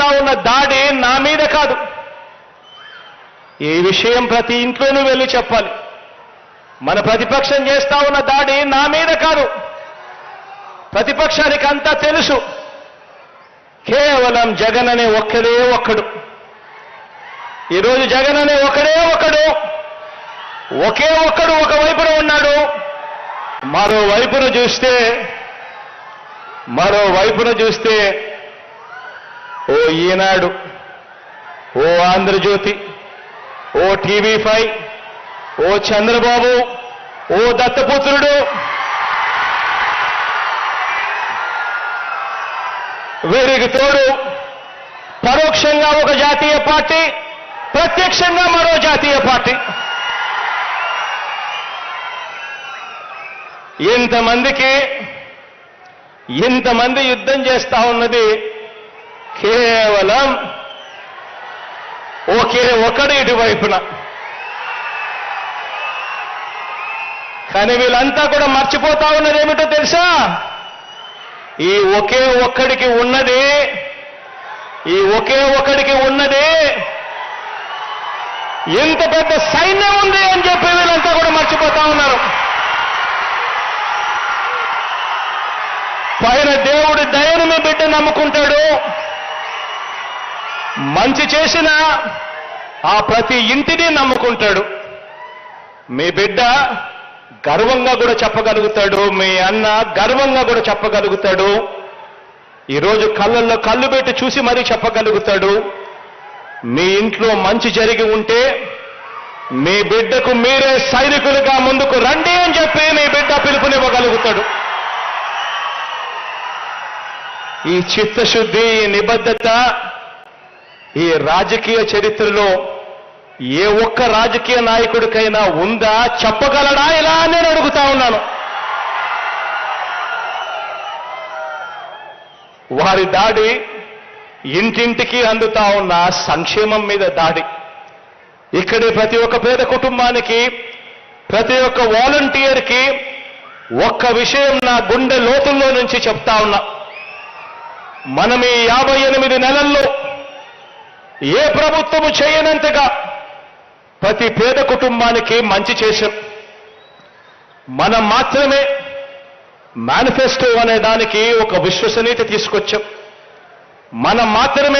చేస్తా ఉన్న దాడి నా మీద కాదు. ఈ విషయం ప్రతి ఇంట్లోనూ వెళ్ళి చెప్పాలి. మన ప్రతిపక్షం చేస్తా ఉన్న దాడి నా మీద కాదు. ప్రతిపక్షానికి అంతా తెలుసు. కేవలం జగన్ అనే ఒక్కడే ఒక్కడు. ఈరోజు జగన్ అనే ఒకడే ఒకడు ఒకే ఒక్కడు ఒక వైపున ఉన్నాడు. మరో వైపున చూస్తే మరో వైపున చూస్తే ఓ ఈనాడు ఓ ఆంధ్రజ్యోతి ఓ టీవీ ఫైవ్ ఓ చంద్రబాబు ఓ దత్తపుత్రుడు. వీరికి తోడు పరోక్షంగా ఒక జాతీయ పార్టీ ప్రత్యక్షంగా మరో జాతీయ పార్టీ. ఇంతమందికి ఇంతమంది యుద్ధం చేస్తా ఉన్నది కేవలం ఒకే ఒకడు ఇటువైపున. కానీ వీళ్ళంతా కూడా మర్చిపోతా ఉన్నది ఏమిటో తెలుసా? ఈ ఒకే ఒక్కడికి ఉన్నది ఈ ఒకే ఒక్కడికి ఉన్నది ఇంత పెద్ద సైన్యం ఉంది అని చెప్పి వీళ్ళంతా కూడా మర్చిపోతా ఉన్నారు. పైన దేవుడి దయను మీ బిడ్డ నమ్ముకుంటాడు మంచి చేసిన ఆ ప్రతి ఇంటిని నమ్ముకుంటాడు. మీ బిడ్డ గర్వంగా కూడా చెప్పగలుగుతాడు. మీ అన్న గర్వంగా కూడా చెప్పగలుగుతాడు. ఈరోజు కళ్ళల్లో కళ్ళు పెట్టి చూసి మరీ చెప్పగలుగుతాడు. మీ ఇంట్లో మంచి జరిగి ఉంటే మీ బిడ్డకు మీరే సైనికులుగా ముందుకు రండి అని చెప్పి మీ బిడ్డ పిలుపునివ్వగలుగుతాడు. ఈ చిత్తశుద్ధి ఈ నిబద్ధత ఈ రాజకీయ చరిత్రలో ఏ ఒక్క రాజకీయ నాయకుడికైనా ఉందా చెప్పగలడా ఇలా నేను అడుగుతా ఉన్నాను. వారి దాడి ఇంటింటికి అందుతా ఉన్న సంక్షేమం మీద దాడి. ఇక్కడే ప్రతి ఒక్క పేద కుటుంబానికి ప్రతి ఒక్క వాలంటీర్కి ఒక్క విషయం నా గుండె లోతుల్లో నుంచి చెప్తా ఉన్నా. మనం ఈ యాభై ఎనిమిది నెలల్లో ఏ ప్రభుత్వము చేయనంతగా ప్రతి పేద కుటుంబానికి మంచి చేశాం. మనం మాత్రమే మేనిఫెస్టో అనే దానికి ఒక విశ్వసనీయత తీసుకొచ్చాం. మనం మాత్రమే